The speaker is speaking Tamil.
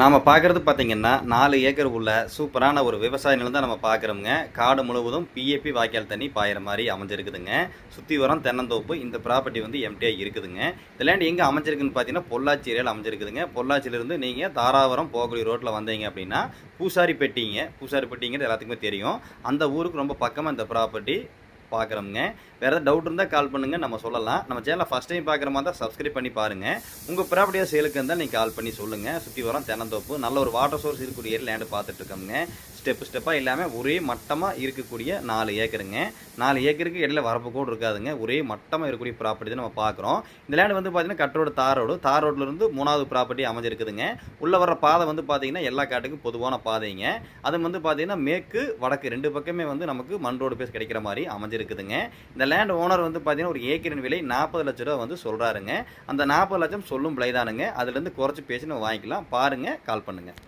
நாம் பார்க்குறது பார்த்தீங்கன்னா நாலு ஏக்கர் உள்ள சூப்பரான ஒரு விவசாய நிலம் தான் நம்ம பார்க்குறோங்க காடு முழுவதும் பிஏபி வாய்க்கால் தண்ணி பாயிற மாதிரி அமைஞ்சிருக்குதுங்க. சுற்றி வரம் தென்னந்தோப்பு இந்த ப்ராப்பர்ட்டி வந்து எம்டிஐ இருக்குதுங்க. இந்த லேண்ட் எங்கே அமைஞ்சிருக்குன்னு பார்த்தீங்கன்னா பொள்ளாச்சி ஏரியாவில் அமைஞ்சிருக்குதுங்க. பொள்ளாச்சியிலிருந்து நீங்கள் தாராபுரம் போகக்கூடிய ரோட்டில் வந்தீங்க அப்படின்னா பூசாரி பெட்டிங்க பூசாரி பெட்டிங்கிறது எல்லாத்துக்குமே தெரியும். அந்த ஊருக்கு ரொம்ப பக்கமாக இந்த ப்ராப்பர்ட்டி பார்க்குறோங்க வேறு ஏதாவது டவுட் இருந்தால் கால் பண்ணுங்கள் நம்ம சொல்லலாம். நம்ம சேனலை ஃபஸ்ட் டைம் பார்க்குற மாதிரி தான் சப்ஸ்கிரைப் பண்ணி பாருங்கள் உங்கள் ப்ராப்பர்ட்டியாக சேலுக்கு இருந்தால் நீங்கள் கால் பண்ணி சொல்லுங்கள் சுற்றி வரோம் தென்னந்தோப்பு. நல்ல ஒரு வாட்டர் சோர்ஸ் இருக்கக்கூடிய லேண்டு பார்த்துட்டு ஸ்டெப்பு ஸ்டெப் ஸ்டெப்பாக இல்லாமல் ஒரே மட்டமாக இருக்கக்கூடிய நாலு ஏக்கருங்க. நாலு ஏக்கருக்கு இடையில வரப்பு கூட இருக்காதுங்க. ஒரே மட்டமாக இருக்கக்கூடிய ப்ராப்பர்ட்டி தான் நம்ம பார்க்குறோம். இந்த லேண்ட் வந்து பார்த்தீங்கன்னா கட்டரோடு தார் ரோடு. தார் ரோட்லேருந்து மூணாவது ப்ராப்பர்ட்டி அமைஞ்சிருக்குதுங்க. உள்ளே வர பாதை வந்து பார்த்தீங்கன்னா எல்லா காட்டுக்கும் பொதுவான பாதைங்க. அது வந்து பார்த்தீங்கன்னா மேற்கு வடக்கு ரெண்டு பக்கமே வந்து நமக்கு மண் ரோடு பேஸ் கிடைக்கிற மாதிரி அமைஞ்சிருக்குதுங்க. இந்த லேண்ட் ஓனர் வந்து பார்த்தீங்கன்னா ஒரு ஏக்கரின் விலை நாற்பது லட்ச ரூபா வந்து சொல்கிறாருங்க அந்த நாற்பது லட்சம் சொல்லும் பிழைதானுங்க அதுலேருந்து குறைச்சி பேசி நம்ம வாங்கிக்கலாம். பாருங்கள் கால் பண்ணுங்கள்